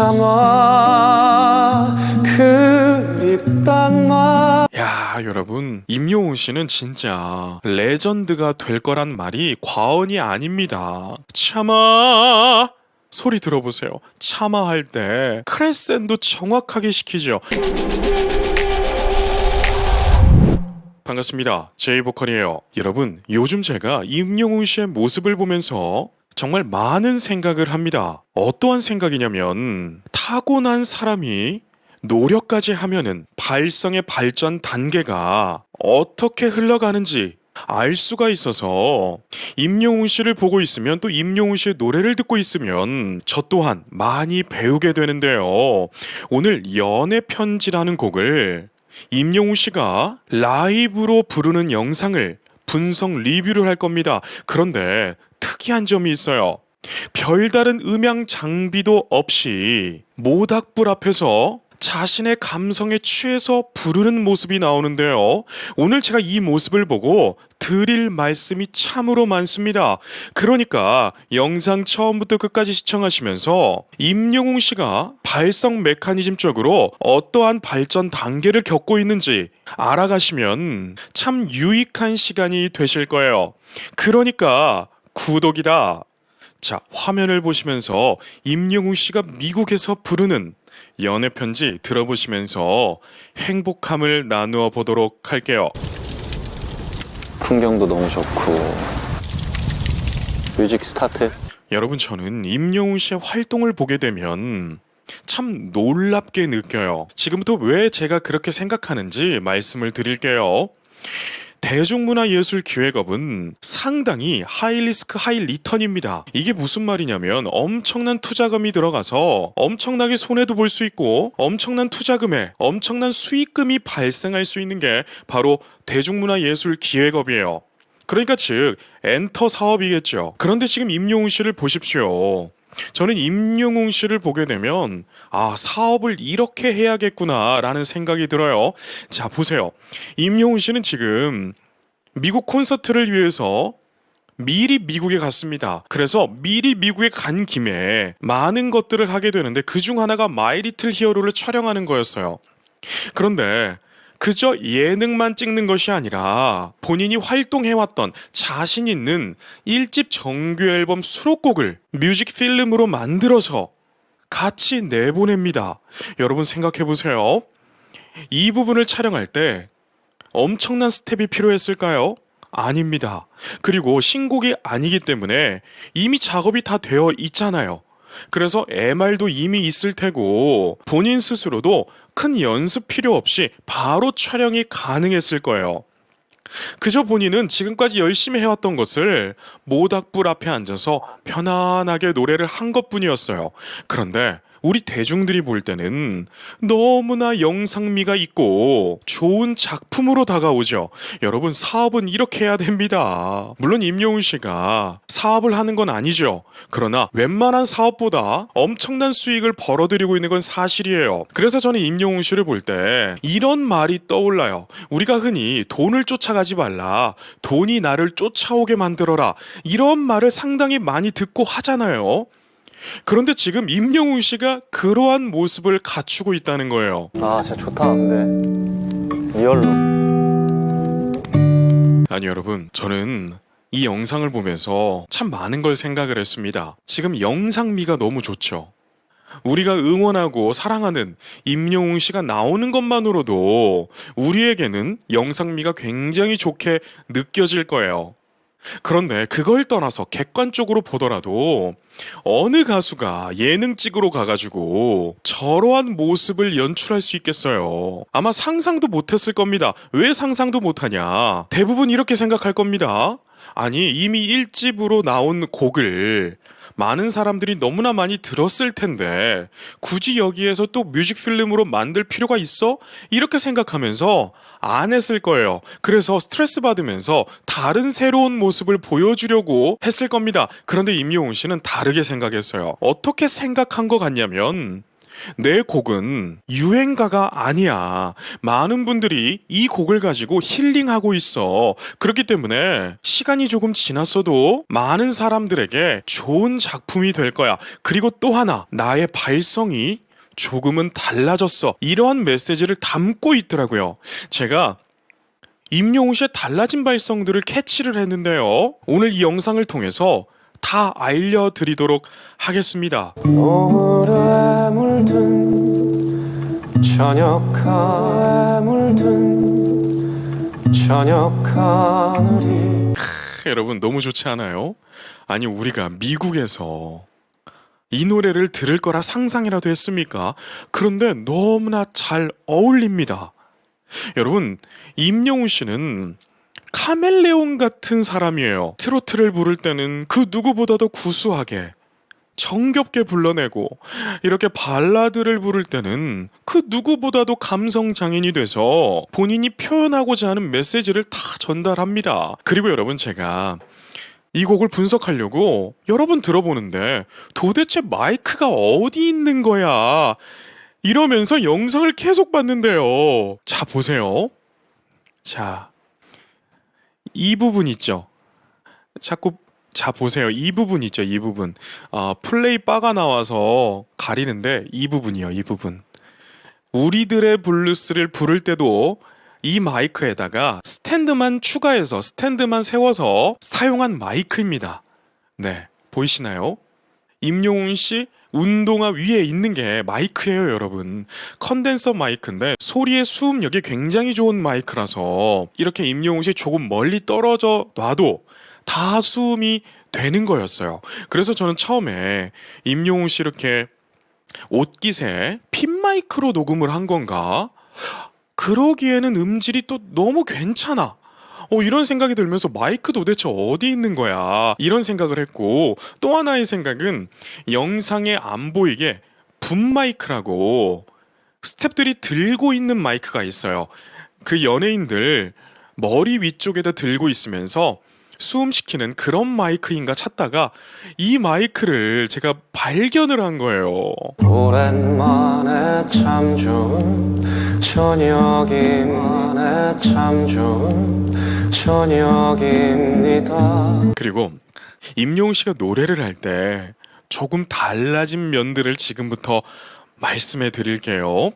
참아 그립단 야, 여러분, 임영웅 씨는 진짜 레전드가 될 거란 말이 과언이 아닙니다. 참아! 소리 들어보세요. 참아 할 때 크레센도 정확하게 시키죠. 반갑습니다. 제이보컬이에요. 여러분, 요즘 제가 임영웅 씨의 모습을 보면서 정말 많은 생각을 합니다. 어떠한 생각이냐면 타고난 사람이 노력까지 하면은 발성의 발전 단계가 어떻게 흘러가는지 알 수가 있어서 임영웅 씨를 보고 있으면 또 임영웅 씨의 노래를 듣고 있으면 저 또한 많이 배우게 되는데요. 오늘 연애 편지라는 곡을 임영웅 씨가 라이브로 부르는 영상을 분석 리뷰를 할 겁니다. 그런데 특이한 점이 있어요. 별다른 음향 장비도 없이 모닥불 앞에서 자신의 감성에 취해서 부르는 모습이 나오는데요. 오늘 제가 이 모습을 보고 드릴 말씀이 참으로 많습니다. 그러니까 영상 처음부터 끝까지 시청하시면서 임영웅 씨가 발성 메커니즘 쪽으로 어떠한 발전 단계를 겪고 있는지 알아가시면 참 유익한 시간이 되실 거예요. 그러니까 구독이다. 자, 화면을 보시면서 임영웅 씨가 미국에서 부르는 연애 편지 들어보시면서 행복함을 나누어 보도록 할게요. 풍경도 너무 좋고 뮤직 스타트 여러분 저는 임영웅 씨의 활동을 보게 되면 참 놀랍게 느껴요. 지금부터 왜 제가 그렇게 생각하는지 말씀을 드릴게요. 대중문화예술기획업은 상당히 하이리스크 하이리턴입니다. 이게 무슨 말이냐면 엄청난 투자금이 들어가서 엄청나게 손해도 볼 수 있고 엄청난 투자금에 엄청난 수익금이 발생할 수 있는 게 바로 대중문화예술기획업이에요. 그러니까 즉 엔터 사업이겠죠. 그런데 지금 임용훈 씨를 보십시오. 저는 임용웅 씨를 보게 되면 아 사업을 이렇게 해야겠구나라는 생각이 들어요. 자 보세요. 임용웅 씨는 지금 미국 콘서트를 위해서 미리 미국에 갔습니다. 그래서 미리 미국에 간 김에 많은 것들을 하게 되는데 그 중 하나가 마이 리틀 히어로를 촬영하는 거였어요. 그런데 그저 예능만 찍는 것이 아니라 본인이 활동해왔던 자신 있는 1집 정규 앨범 수록곡을 뮤직 필름으로 만들어서 같이 내보냅니다. 여러분 생각해보세요. 이 부분을 촬영할 때 엄청난 스텝이 필요했을까요? 아닙니다. 그리고 신곡이 아니기 때문에 이미 작업이 다 되어 있잖아요. 그래서 MR도 이미 있을 테고 본인 스스로도 큰 연습 필요 없이 바로 촬영이 가능했을 거예요. 그저 본인은 지금까지 열심히 해왔던 것을 모닥불 앞에 앉아서 편안하게 노래를 한 것 뿐이었어요. 그런데 우리 대중들이 볼 때는 너무나 영상미가 있고 좋은 작품으로 다가오죠. 여러분 사업은 이렇게 해야 됩니다. 물론 임영웅 씨가 사업을 하는 건 아니죠. 그러나 웬만한 사업보다 엄청난 수익을 벌어들이고 있는 건 사실이에요. 그래서 저는 임영웅 씨를 볼 때 이런 말이 떠올라요. 우리가 흔히 돈을 쫓아가지 말라. 돈이 나를 쫓아오게 만들어라. 이런 말을 상당히 많이 듣고 하잖아요. 그런데 지금 임영웅 씨가 그러한 모습을 갖추고 있다는 거예요. 아 진짜 좋다 근데 리얼로 아니 여러분, 저는 이 영상을 보면서 참 많은 걸 생각을 했습니다. 지금 영상미가 너무 좋죠. 우리가 응원하고 사랑하는 임영웅 씨가 나오는 것만으로도 우리에게는 영상미가 굉장히 좋게 느껴질 거예요. 그런데 그걸 떠나서 객관적으로 보더라도 어느 가수가 예능 찍으러 가가지고 저러한 모습을 연출할 수 있겠어요. 아마 상상도 못했을 겁니다. 왜 상상도 못하냐? 대부분 이렇게 생각할 겁니다. 아니 이미 1집으로 나온 곡을 많은 사람들이 너무나 많이 들었을 텐데 굳이 여기에서 또 뮤직 필름으로 만들 필요가 있어? 이렇게 생각하면서 안 했을 거예요. 그래서 스트레스 받으면서 다른 새로운 모습을 보여주려고 했을 겁니다. 그런데 임영웅 씨는 다르게 생각했어요. 어떻게 생각한 것 같냐면 내 곡은 유행가가 아니야. 많은 분들이 이 곡을 가지고 힐링하고 있어. 그렇기 때문에 시간이 조금 지났어도 많은 사람들에게 좋은 작품이 될 거야. 그리고 또 하나, 나의 발성이 조금은 달라졌어. 이러한 메시지를 담고 있더라고요. 제가 임영웅 씨의 달라진 발성들을 캐치를 했는데요. 오늘 이 영상을 통해서 다 알려드리도록 하겠습니다. 물든 저녁가에 물든 저녁 하늘이 여러분 너무 좋지 않아요? 아니 우리가 미국에서 이 노래를 들을 거라 상상이라도 했습니까? 그런데 너무나 잘 어울립니다. 여러분 임영웅 씨는 카멜레온 같은 사람이에요. 트로트를 부를 때는 그 누구보다도 구수하게 정겹게 불러내고 이렇게 발라드를 부를 때는 그 누구보다도 감성 장인이 돼서 본인이 표현하고자 하는 메시지를 다 전달합니다. 그리고 여러분 제가 이 곡을 분석하려고 여러 번 들어보는데 도대체 마이크가 어디 있는 거야? 이러면서 영상을 계속 봤는데요. 자, 보세요. 자, 이 부분 있죠? 자꾸 자 보세요. 이 부분 있죠. 이 부분. 아, 플레이 바가 나와서 가리는데 이 부분이요. 이 부분. 우리들의 블루스를 부를 때도 이 마이크에다가 스탠드만 추가해서 스탠드만 세워서 사용한 마이크입니다. 네. 보이시나요? 임용훈 씨 운동화 위에 있는 게 마이크예요, 여러분. 컨덴서 마이크인데 소리의 수음력이 굉장히 좋은 마이크라서 이렇게 임용훈 씨 조금 멀리 떨어져 놔도 다 수음이 되는 거였어요. 그래서 저는 처음에 임용훈 씨 이렇게 옷깃에 핀 마이크로 녹음을 한 건가? 그러기에는 음질이 또 너무 괜찮아. 어, 이런 생각이 들면서 마이크 도대체 어디 있는 거야? 이런 생각을 했고 또 하나의 생각은 영상에 안 보이게 붐 마이크라고 스탭들이 들고 있는 마이크가 있어요. 그 연예인들 머리 위쪽에다 들고 있으면서 수음시키는 그런 마이크인가 찾다가 이 마이크를 제가 발견을 한 거예요. 오랜만에 참 좋은 저녁이만에 참 좋은 저녁입니다 그리고 임용훈 씨가 노래를 할 때 조금 달라진 면들을 지금부터 말씀해 드릴게요.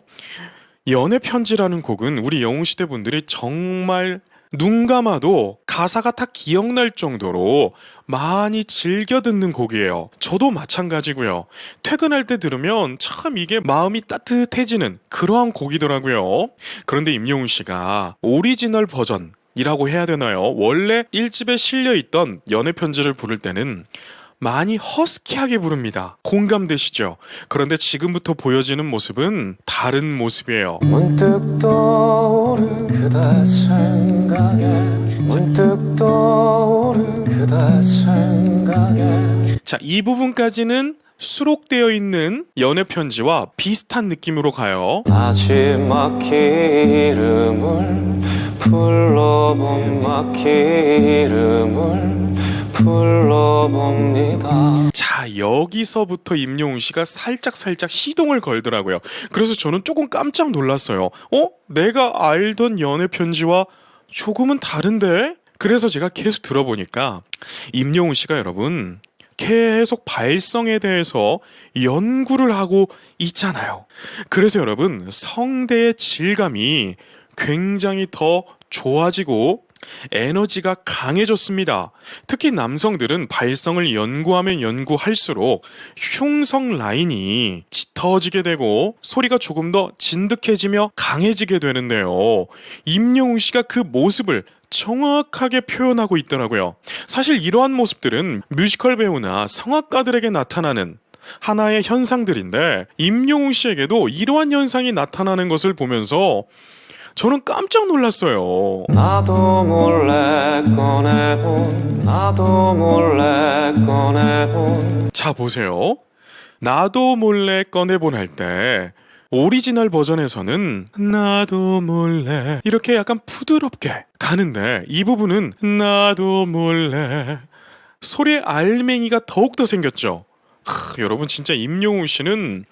연애 편지라는 곡은 우리 영웅 시대 분들이 정말 눈 감아도 가사가 다 기억날 정도로 많이 즐겨 듣는 곡이에요. 저도 마찬가지고요. 퇴근할 때 들으면 참 이게 마음이 따뜻해지는 그러한 곡이더라고요. 그런데 임영웅 씨가 오리지널 버전 이라고 해야 되나요? 원래 1집에 실려 있던 연애 편지를 부를 때는 많이 허스키하게 부릅니다. 공감되시죠? 그런데 지금부터 보여지는 모습은 다른 모습이에요. 문득 떠오른 그대 생각에 문득 떠오른 그대 생각에 자, 이 부분까지는 수록되어 있는 연애 편지와 비슷한 느낌으로 가요. 마지막 이름을 불러본 막 이름을 불러봅니다 자, 여기서부터 임영웅 씨가 살짝 살짝 시동을 걸더라고요. 그래서 저는 조금 깜짝 놀랐어요. 어? 내가 알던 연애 편지와 조금은 다른데? 그래서 제가 계속 들어보니까 임영웅 씨가 여러분 계속 발성에 대해서 연구를 하고 있잖아요. 그래서 여러분 성대의 질감이 굉장히 더 좋아지고 에너지가 강해졌습니다. 특히 남성들은 발성을 연구하면 연구할수록 흉성 라인이 짙어지게 되고 소리가 조금 더 진득해지며 강해지게 되는데요. 임영웅 씨가 그 모습을 정확하게 표현하고 있더라고요. 사실 이러한 모습들은 뮤지컬 배우나 성악가들에게 나타나는 하나의 현상들인데 임영웅 씨에게도 이러한 현상이 나타나는 것을 보면서 저는 깜짝 놀랐어요. 나도 몰래 꺼내본 나도 몰래 꺼내본 자 보세요. 나도 몰래 꺼내본 할 때 오리지널 버전에서는 나도 몰래 이렇게 약간 부드럽게 가는데 이 부분은 나도 몰래 소리의 알맹이가 더욱더 생겼죠. 크, 여러분 진짜 임영웅 씨는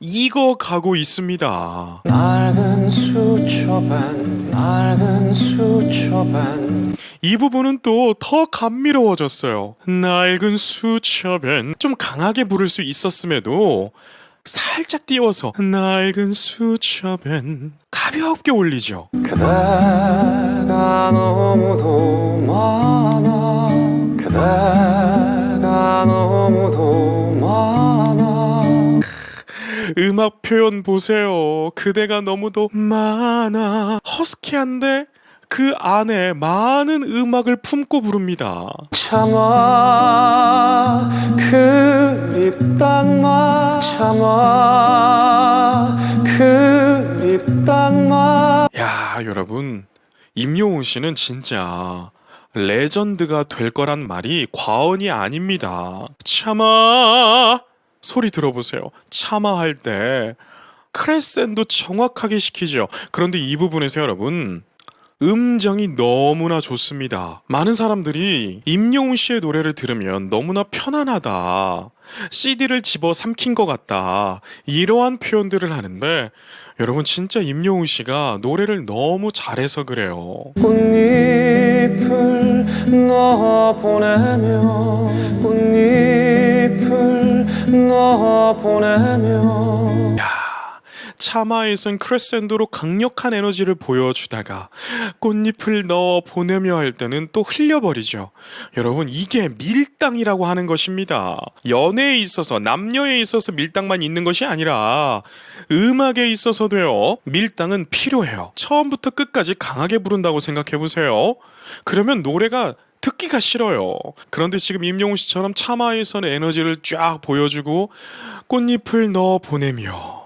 이거 가고 있습니다. 낡은 수초반 낡은 수초반 이 부분은 또 더 감미로워졌어요. 낡은 수첩엔 좀 강하게 부를 수 있었음에도 살짝 띄워서 낡은 수첩엔 가볍게 올리죠. 그대가 너무도 많아 그대 음악 표현 보세요. 그대가 너무도 많아. 허스키한데 그 안에 많은 음악을 품고 부릅니다. 참아 그립단마 참아 그립단마 야, 여러분. 임영웅 씨는 진짜 레전드가 될 거란 말이 과언이 아닙니다. 참아! 소리 들어보세요. 참아 할 때 크레센도 정확하게 시키죠. 그런데 이 부분에서 여러분 음정이 너무나 좋습니다. 많은 사람들이 임영웅 씨의 노래를 들으면 너무나 편안하다. CD를 집어 삼킨 것 같다. 이러한 표현들을 하는데 여러분 진짜 임영웅 씨가 노래를 너무 잘해서 그래요. 꽃잎을 넣어 보내며 꽃잎을 넣어 보내며 차마에선 크레센도로 강력한 에너지를 보여주다가 꽃잎을 넣어 보내며 할 때는 또 흘려버리죠. 여러분 이게 밀당이라고 하는 것입니다. 연애에 있어서 남녀에 있어서 밀당만 있는 것이 아니라 음악에 있어서도요. 밀당은 필요해요. 처음부터 끝까지 강하게 부른다고 생각해 보세요. 그러면 노래가 듣기가 싫어요. 그런데 지금 임영웅 씨처럼 차마에서는 에너지를 쫙 보여주고 꽃잎을 넣어 보내며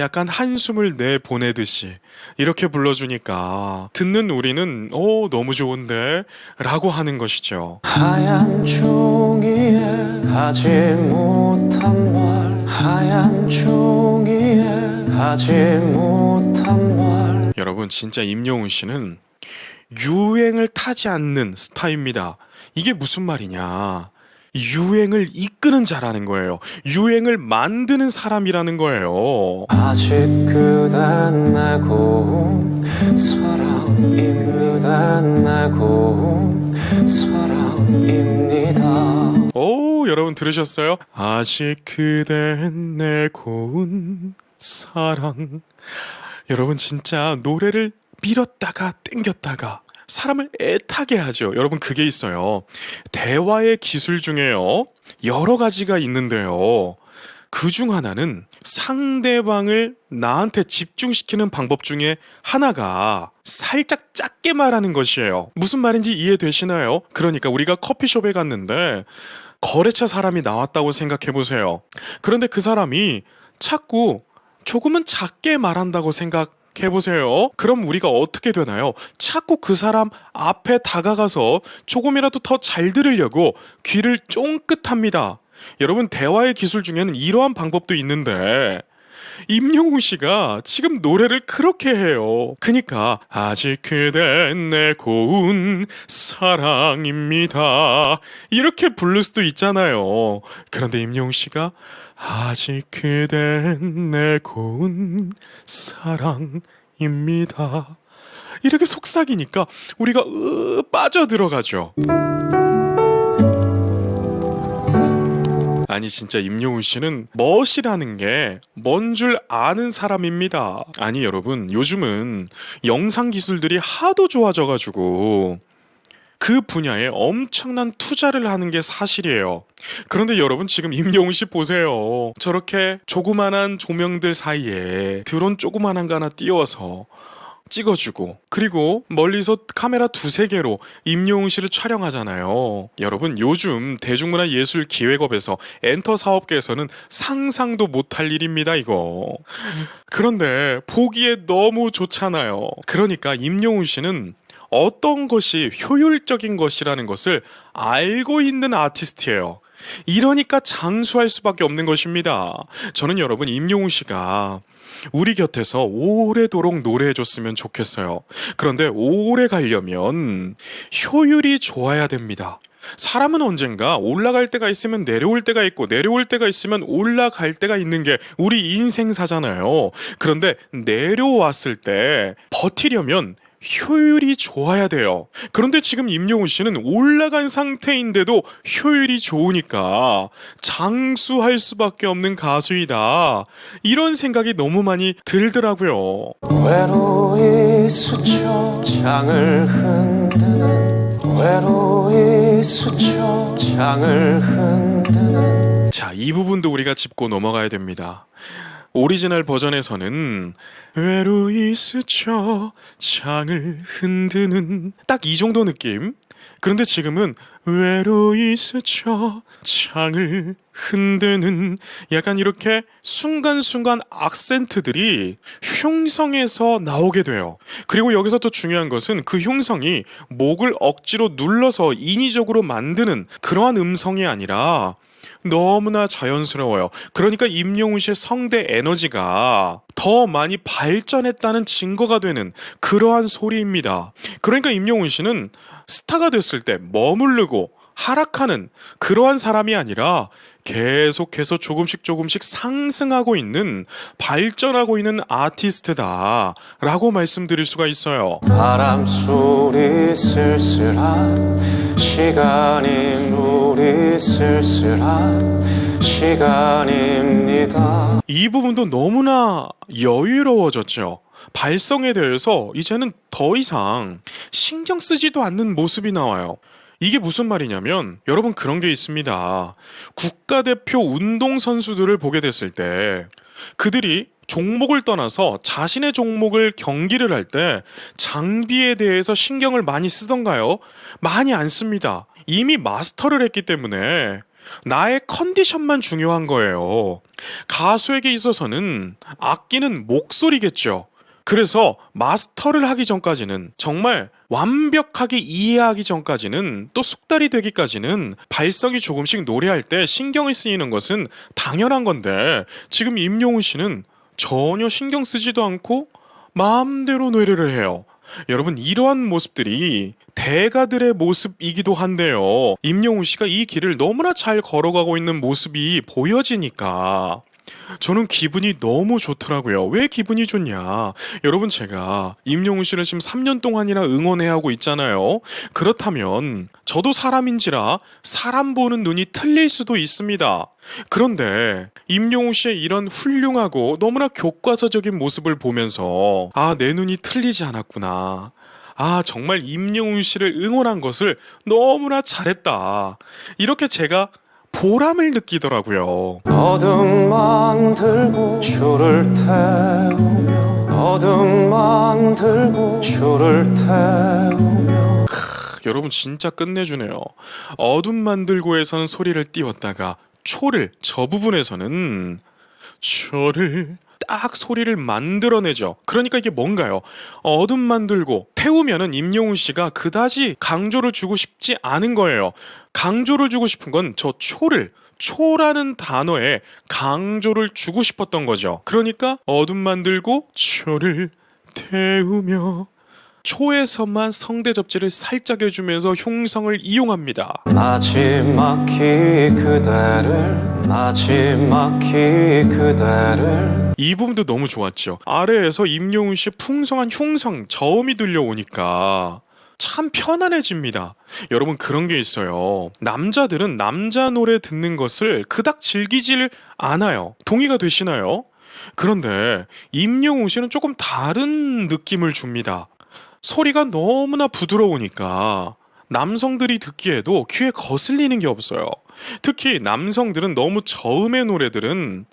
약간 한숨을 내 보내듯이 이렇게 불러주니까 듣는 우리는 오 너무 좋은데 라고 하는 것이죠. 하얀 종이에 하지 못한 말 하얀 종이에 하지 못한 말 여러분 진짜 임영웅 씨는 유행을 타지 않는 스타입니다. 이게 무슨 말이냐? 유행을 이끄는 자라는 거예요. 유행을 만드는 사람이라는 거예요. 아직 내 고운 사랑입니다 내 고운 사랑입니다 오, 여러분 들으셨어요? 아직 그댄 내 고운 사랑. 여러분 진짜 노래를 밀었다가 땡겼다가 사람을 애타게 하죠. 여러분 그게 있어요. 대화의 기술 중에요. 여러 가지가 있는데요. 그 중 하나는 상대방을 나한테 집중시키는 방법 중에 하나가 살짝 작게 말하는 것이에요. 무슨 말인지 이해되시나요? 그러니까 우리가 커피숍에 갔는데 거래처 사람이 나왔다고 생각해 보세요. 그런데 그 사람이 자꾸 조금은 작게 말한다고 생각 해 보세요. 그럼 우리가 어떻게 되나요? 자꾸 그 사람 앞에 다가가서 조금이라도 더 잘 들으려고 귀를 쫑긋합니다. 여러분 대화의 기술 중에는 이러한 방법도 있는데 임영웅 씨가 지금 노래를 그렇게 해요. 그니까 아직 그댄 내 고운 사랑입니다. 이렇게 부를 수도 있잖아요. 그런데 임영웅 씨가 아직 그댄 내 고운 사랑입니다. 이렇게 속삭이니까 우리가 으 빠져 들어가죠. 아니 진짜 임영웅 씨는 멋이라는 게 뭔 줄 아는 사람입니다. 아니 여러분 요즘은 영상 기술들이 하도 좋아져가지고 그 분야에 엄청난 투자를 하는 게 사실이에요. 그런데 여러분 지금 임영웅 씨 보세요. 저렇게 조그만한 조명들 사이에 드론 조그만한 거 하나 띄워서 찍어주고 그리고 멀리서 카메라 두세 개로 임영웅 씨를 촬영하잖아요. 여러분 요즘 대중문화 예술 기획업에서 엔터 사업계에서는 상상도 못할 일입니다 이거. 그런데 보기에 너무 좋잖아요. 그러니까 임영웅 씨는 어떤 것이 효율적인 것이라는 것을 알고 있는 아티스트예요. 이러니까 장수할 수밖에 없는 것입니다. 저는 여러분 임영웅 씨가 우리 곁에서 오래도록 노래해줬으면 좋겠어요. 그런데 오래 가려면 효율이 좋아야 됩니다. 사람은 언젠가 올라갈 때가 있으면 내려올 때가 있고 내려올 때가 있으면 올라갈 때가 있는 게 우리 인생사잖아요. 그런데 내려왔을 때 버티려면 효율이 좋아야 돼요. 그런데 지금 임영웅 씨는 올라간 상태인데도 효율이 좋으니까 장수할 수밖에 없는 가수이다. 이런 생각이 너무 많이 들더라고요. 외로이 스쳐 장을 흔드는 외로이 스쳐 장을 흔드는 자, 이 부분도 우리가 짚고 넘어가야 됩니다. 오리지널 버전에서는 외로이 스쳐 창을 흔드는 딱 이 정도 느낌. 그런데 지금은 외로이 스쳐 창을 흔드는 약간 이렇게 순간순간 악센트들이 흉성에서 나오게 돼요. 그리고 여기서 또 중요한 것은 그 흉성이 목을 억지로 눌러서 인위적으로 만드는 그러한 음성이 아니라 너무나 자연스러워요. 그러니까 임영웅 씨의 성대 에너지가 더 많이 발전했다는 증거가 되는 그러한 소리입니다. 그러니까 임영웅 씨는 스타가 됐을 때 머무르고 하락하는 그러한 사람이 아니라 계속해서 조금씩 조금씩 상승하고 있는 발전하고 있는 아티스트다라고 말씀드릴 수가 있어요. 바람 소리 쓸쓸한 시간이 물이 쓸쓸한 시간입니다 이 부분도 너무나 여유로워졌죠. 발성에 대해서 이제는 더 이상 신경 쓰지도 않는 모습이 나와요. 이게 무슨 말이냐면 여러분 그런 게 있습니다. 국가대표 운동선수들을 보게 됐을 때 그들이 종목을 떠나서 자신의 종목을 경기를 할 때 장비에 대해서 신경을 많이 쓰던가요? 많이 안 씁니다. 이미 마스터를 했기 때문에 나의 컨디션만 중요한 거예요. 가수에게 있어서는 악기는 목소리겠죠. 그래서 마스터를 하기 전까지는 정말 완벽하게 이해하기 전까지는 또 숙달이 되기까지는 발성이 조금씩 노래할 때 신경을 쓰이는 것은 당연한 건데 지금 임영웅 씨는 전혀 신경 쓰지도 않고 마음대로 노래를 해요. 여러분 이러한 모습들이 대가들의 모습이기도 한데요. 임영웅 씨가 이 길을 너무나 잘 걸어가고 있는 모습이 보여지니까 저는 기분이 너무 좋더라고요. 왜 기분이 좋냐? 여러분 제가 임영웅 씨를 지금 3년 동안이나 응원해 하고 있잖아요. 그렇다면 저도 사람인지라 사람 보는 눈이 틀릴 수도 있습니다. 그런데 임영웅 씨의 이런 훌륭하고 너무나 교과서적인 모습을 보면서 아, 내 눈이 틀리지 않았구나. 아, 정말 임영웅 씨를 응원한 것을 너무나 잘했다. 이렇게 제가 보람을 느끼더라고요. 어둠만 들고 쇼를 태우며 어둠만 들고 쇼를 태우며 여러분 진짜 끝내주네요. 어둠 만들고에서는 소리를 띄웠다가 초를 저 부분에서는 초를 딱 소리를 만들어내죠. 그러니까 이게 뭔가요? 어둠 만들고 태우면은 임영웅 씨가 그다지 강조를 주고 싶지 않은 거예요. 강조를 주고 싶은 건 저 초를 초라는 단어에 강조를 주고 싶었던 거죠. 그러니까 어둠 만들고 초를 태우며 초에서만 성대 접지를 살짝 해주면서 흉성을 이용합니다. 마지막히 그대를 마지막히 그대를 이 부분도 너무 좋았죠. 아래에서 임영웅 씨의 풍성한 흉성, 저음이 들려오니까 참 편안해집니다. 여러분 그런 게 있어요. 남자들은 남자 노래 듣는 것을 그닥 즐기질 않아요. 동의가 되시나요? 그런데 임영웅 씨는 조금 다른 느낌을 줍니다. 소리가 너무나 부드러우니까 남성들이 듣기에도 귀에 거슬리는 게 없어요. 특히 남성들은 너무 저음의 노래들은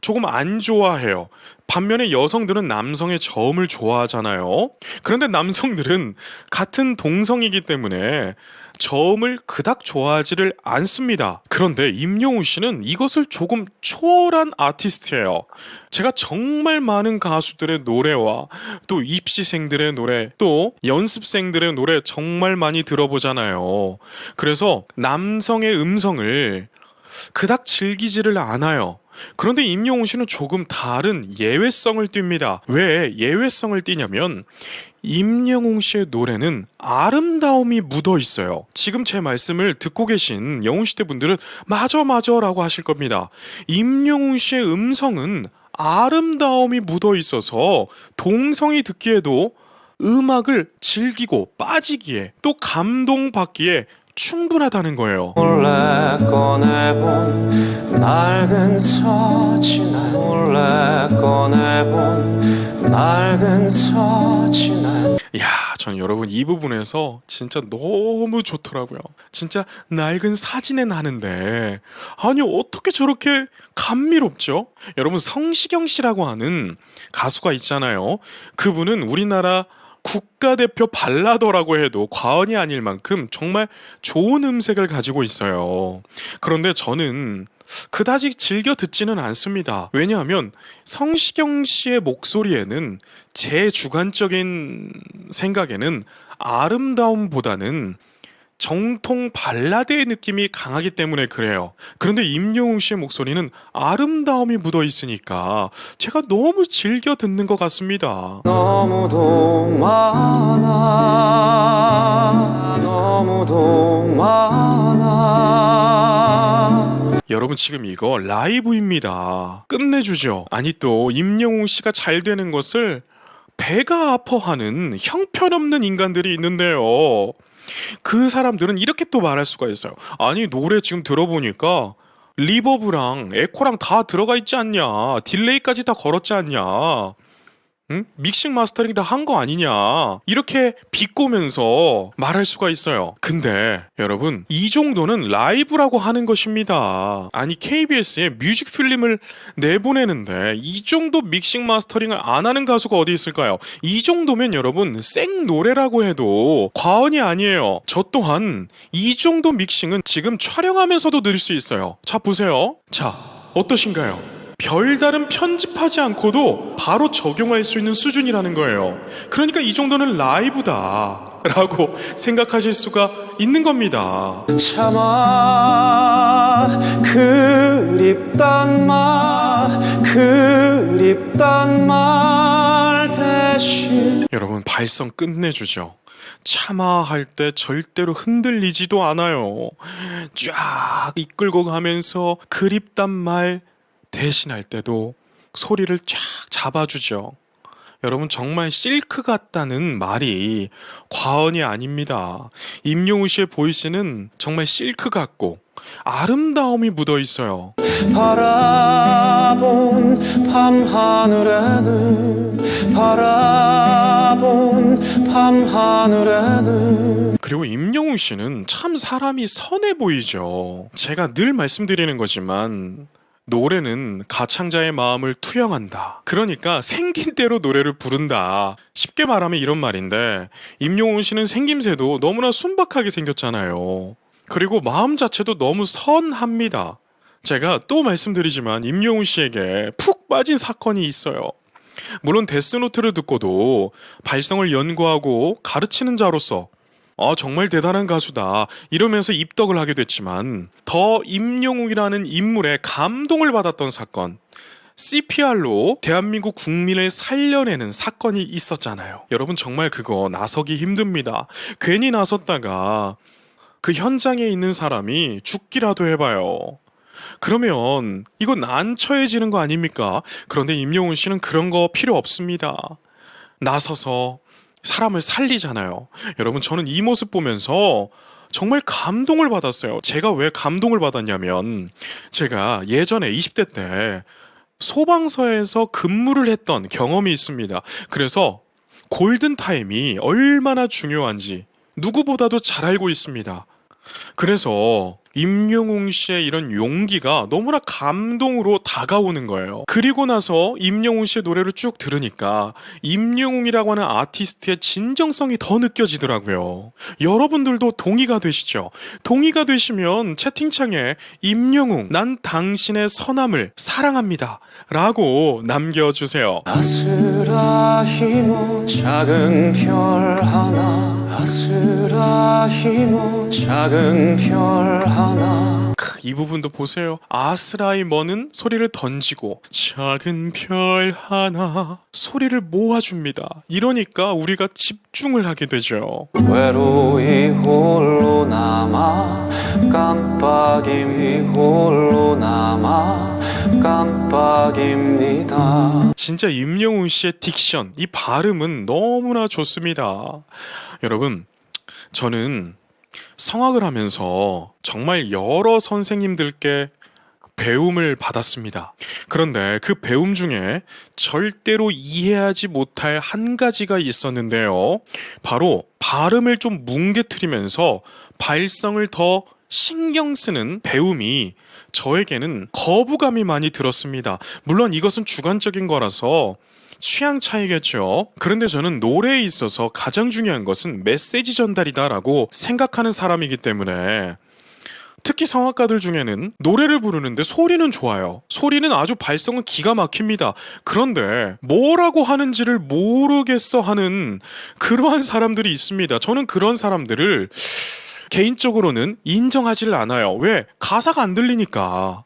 조금 안 좋아해요. 반면에 여성들은 남성의 저음을 좋아하잖아요. 그런데 남성들은 같은 동성이기 때문에 저음을 그닥 좋아하지를 않습니다. 그런데 임영웅 씨는 이것을 조금 초월한 아티스트예요. 제가 정말 많은 가수들의 노래와 또 입시생들의 노래, 또 연습생들의 노래 정말 많이 들어보잖아요. 그래서 남성의 음성을 그닥 즐기지를 않아요. 그런데 임영웅 씨는 조금 다른 예외성을 띱니다. 왜 예외성을 띠냐면 임영웅 씨의 노래는 아름다움이 묻어 있어요. 지금 제 말씀을 듣고 계신 영웅 시대 분들은 맞아 맞아라고 하실 겁니다. 임영웅 씨의 음성은 아름다움이 묻어 있어서 동성이 듣기에도 음악을 즐기고 빠지기에 또 감동받기에 충분하다는 거예요. 몰래 꺼내본 낡은 사진에 몰래 꺼내본 낡은 사진에 야, 전 여러분 이 부분에서 진짜 너무 좋더라고요. 진짜 낡은 사진에 나는데 아니 어떻게 저렇게 감미롭죠? 여러분 성시경 씨라고 하는 가수가 있잖아요. 그분은 우리나라 국가대표 발라더라고 해도 과언이 아닐 만큼 정말 좋은 음색을 가지고 있어요. 그런데 저는 그다지 즐겨 듣지는 않습니다. 왜냐하면 성시경 씨의 목소리에는 제 주관적인 생각에는 아름다움보다는 정통 발라드의 느낌이 강하기 때문에 그래요. 그런데 임영웅 씨의 목소리는 아름다움이 묻어 있으니까 제가 너무 즐겨 듣는 것 같습니다. 너무도 많아 너무도 많아 여러분 지금 이거 라이브입니다. 끝내주죠. 아니 또 임영웅 씨가 잘 되는 것을 배가 아파하는 형편없는 인간들이 있는데요. 그 사람들은 이렇게 또 말할 수가 있어요. 아니 노래 지금 들어보니까 리버브랑 에코랑 다 들어가 있지 않냐. 딜레이까지 다 걸었지 않냐. 응? 믹싱 마스터링 다 한 거 아니냐? 이렇게 비꼬면서 말할 수가 있어요. 근데 여러분 이 정도는 라이브라고 하는 것입니다. 아니 KBS에 뮤직 필름을 내보내는데 이 정도 믹싱 마스터링을 안 하는 가수가 어디 있을까요? 이 정도면 여러분 생 노래라고 해도 과언이 아니에요. 저 또한 이 정도 믹싱은 지금 촬영하면서도 늘 수 있어요. 자 보세요. 자 어떠신가요 별다른 편집하지 않고도 바로 적용할 수 있는 수준이라는 거예요. 그러니까 이 정도는 라이브다. 라고 생각하실 수가 있는 겁니다. 참아 그립단 말 그립단 말 대신 여러분, 발성 끝내주죠. 참아 할 때 절대로 흔들리지도 않아요. 쫙 이끌고 가면서 그립단 말 대신할 때도 소리를 쫙 잡아주죠. 여러분 정말 실크 같다는 말이 과언이 아닙니다. 임용우 씨의 보이스는 정말 실크 같고 아름다움이 묻어 있어요. 바라본 밤하늘에는 바라본 밤하늘에는 그리고 임영웅 씨는 참 사람이 선해 보이죠. 제가 늘 말씀드리는 거지만 노래는 가창자의 마음을 투영한다. 그러니까 생긴 대로 노래를 부른다. 쉽게 말하면 이런 말인데 임영웅 씨는 생김새도 너무나 순박하게 생겼잖아요. 그리고 마음 자체도 너무 선합니다. 제가 또 말씀드리지만 임영웅 씨에게 푹 빠진 사건이 있어요. 물론 데스노트를 듣고도 발성을 연구하고 가르치는 자로서 아 정말 대단한 가수다 이러면서 입덕을 하게 됐지만 더 임영웅이라는 인물에 감동을 받았던 사건 CPR로 대한민국 국민을 살려내는 사건이 있었잖아요. 여러분 정말 그거 나서기 힘듭니다. 괜히 나섰다가 그 현장에 있는 사람이 죽기라도 해봐요. 그러면 이거 난처해지는 거 아닙니까? 그런데 임영웅 씨는 그런 거 필요 없습니다. 나서서 사람을 살리잖아요. 여러분 저는 이 모습 보면서 정말 감동을 받았어요. 제가 왜 감동을 받았냐면 제가 예전에 20대 때 소방서에서 근무를 했던 경험이 있습니다. 그래서 골든 타임이 얼마나 중요한지 누구보다도 잘 알고 있습니다. 그래서 임영웅 씨의 이런 용기가 너무나 감동으로 다가오는 거예요. 그리고 나서 임영웅 씨의 노래를 쭉 들으니까 임영웅이라고 하는 아티스트의 진정성이 더 느껴지더라고요. 여러분들도 동의가 되시죠? 동의가 되시면 채팅창에 임영웅, 난 당신의 선함을 사랑합니다. 라고 남겨주세요. 아스라히 모 작은 별 하나 아스라히 모 작은 별 하나 크, 이 부분도 보세요. 아스라이 머는 소리를 던지고 작은 별 하나 소리를 모아줍니다. 이러니까 우리가 집중을 하게 되죠. 외로이 홀로 남아 깜빡임이 홀로 남아 깜빡입니다 진짜 임영웅 씨의 딕션, 이 발음은 너무나 좋습니다. 여러분, 저는 성악을 하면서 정말 여러 선생님들께 배움을 받았습니다. 그런데 그 배움 중에 절대로 이해하지 못할 한 가지가 있었는데요. 바로 발음을 좀 뭉개트리면서 발성을 더 신경 쓰는 배움이 저에게는 거부감이 많이 들었습니다. 물론 이것은 주관적인 거라서 취향 차이겠죠. 그런데 저는 노래에 있어서 가장 중요한 것은 메시지 전달이다라고 생각하는 사람이기 때문에 특히 성악가들 중에는 노래를 부르는데 소리는 좋아요. 소리는 아주 발성은 기가 막힙니다. 그런데 뭐라고 하는지를 모르겠어 하는 그러한 사람들이 있습니다. 저는 그런 사람들을 개인적으로는 인정하지를 않아요. 왜? 가사가 안 들리니까.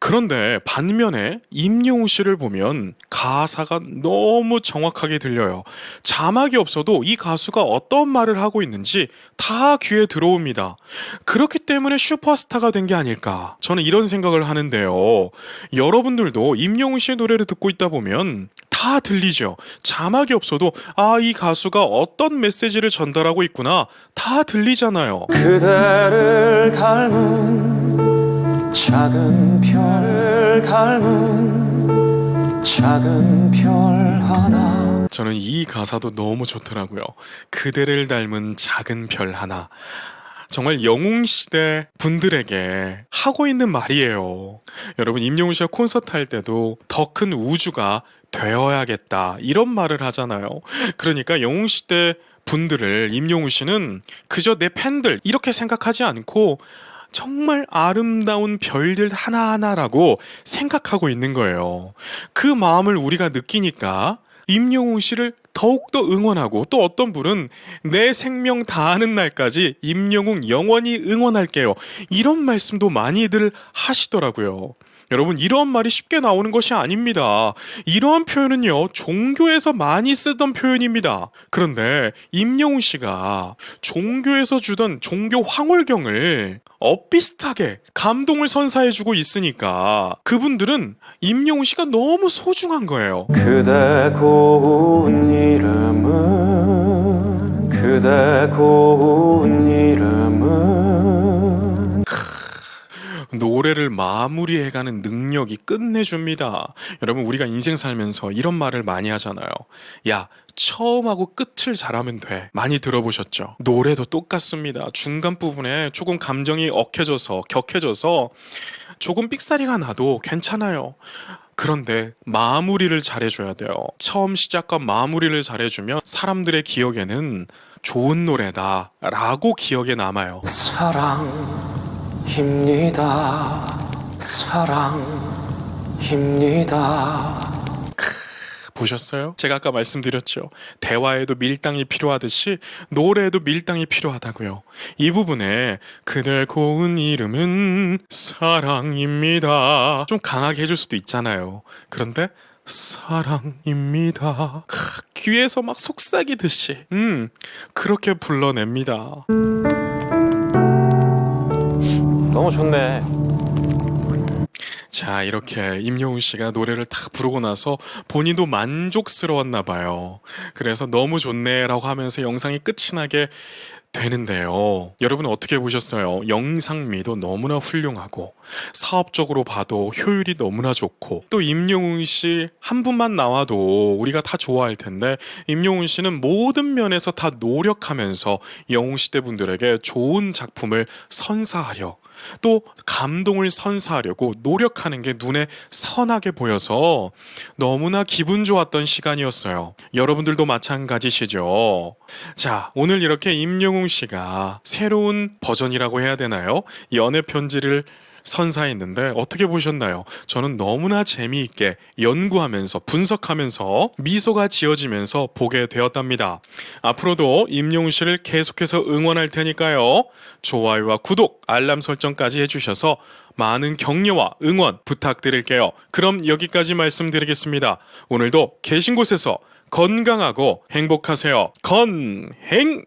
그런데 반면에 임영웅 씨를 보면 가사가 너무 정확하게 들려요. 자막이 없어도 이 가수가 어떤 말을 하고 있는지 다 귀에 들어옵니다. 그렇기 때문에 슈퍼스타가 된 게 아닐까. 저는 이런 생각을 하는데요. 여러분들도 임영웅 씨의 노래를 듣고 있다 보면 다 들리죠. 자막이 없어도 아, 이 가수가 어떤 메시지를 전달하고 있구나. 다 들리잖아요. 그대를 닮은 작은 별 닮은 작은 별 하나 저는 이 가사도 너무 좋더라고요. 그대를 닮은 작은 별 하나. 정말 영웅시대 분들에게 하고 있는 말이에요. 여러분, 임영웅 씨가 콘서트 할 때도 더 큰 우주가 되어야겠다. 이런 말을 하잖아요. 그러니까 영웅 시대 분들을 임영웅 씨는 그저 내 팬들 이렇게 생각하지 않고 정말 아름다운 별들 하나하나라고 생각하고 있는 거예요. 그 마음을 우리가 느끼니까 임영웅 씨를 더욱더 응원하고 또 어떤 분은 내 생명 다하는 날까지 임영웅 영원히 응원할게요. 이런 말씀도 많이들 하시더라고요. 여러분 이러한 말이 쉽게 나오는 것이 아닙니다. 이러한 표현은요 종교에서 많이 쓰던 표현입니다. 그런데 임영웅 씨가 종교에서 주던 종교 황홀경을 엇비슷하게 감동을 선사해주고 있으니까 그분들은 임영웅 씨가 너무 소중한 거예요. 그대 고운 이름은 그대 고운 이름 노래를 마무리해가는 능력이 끝내줍니다. 여러분, 우리가 인생 살면서 이런 말을 많이 하잖아요. 야, 처음하고 끝을 잘하면 돼. 많이 들어보셨죠? 노래도 똑같습니다. 중간 부분에 조금 감정이 억해져서, 격해져서 조금 삑사리가 나도 괜찮아요. 그런데 마무리를 잘해줘야 돼요. 처음 시작과 마무리를 잘해주면 사람들의 기억에는 좋은 노래다 라고 기억에 남아요. 사랑 입니다 사랑입니다 보셨어요? 제가 아까 말씀드렸죠. 대화에도 밀당이 필요하듯이 노래에도 밀당이 필요하다고요. 이 부분에 그대 고운 이름은 사랑입니다. 좀 강하게 해줄 수도 있잖아요. 그런데 사랑입니다. 크, 귀에서 막 속삭이듯이 음 그렇게 불러냅니다. 너무 좋네 자, 이렇게 임영웅 씨가 노래를 딱 부르고 나서 본인도 만족스러웠나 봐요. 그래서 너무 좋네라고 하면서 영상이 끝이 나게 되는데요. 여러분 어떻게 보셨어요? 영상미도 너무나 훌륭하고 사업적으로 봐도 효율이 너무나 좋고 또 임영웅 씨 한 분만 나와도 우리가 다 좋아할 텐데 임영웅 씨는 모든 면에서 다 노력하면서 영웅 시대 분들에게 좋은 작품을 선사하려 또 감동을 선사하려고 노력하는 게 눈에 선하게 보여서 너무나 기분 좋았던 시간이었어요. 여러분들도 마찬가지시죠? 자, 오늘 이렇게 임영웅 씨가 새로운 버전이라고 해야 되나요? 연애 편지를 선사했는데 어떻게 보셨나요? 저는 너무나 재미있게 연구하면서 분석하면서 미소가 지어지면서 보게 되었답니다. 앞으로도 임용훈 씨를 계속해서 응원할 테니까요. 좋아요와 구독, 알람 설정까지 해주셔서 많은 격려와 응원 부탁드릴게요. 그럼 여기까지 말씀드리겠습니다. 오늘도 계신 곳에서 건강하고 행복하세요. 건행!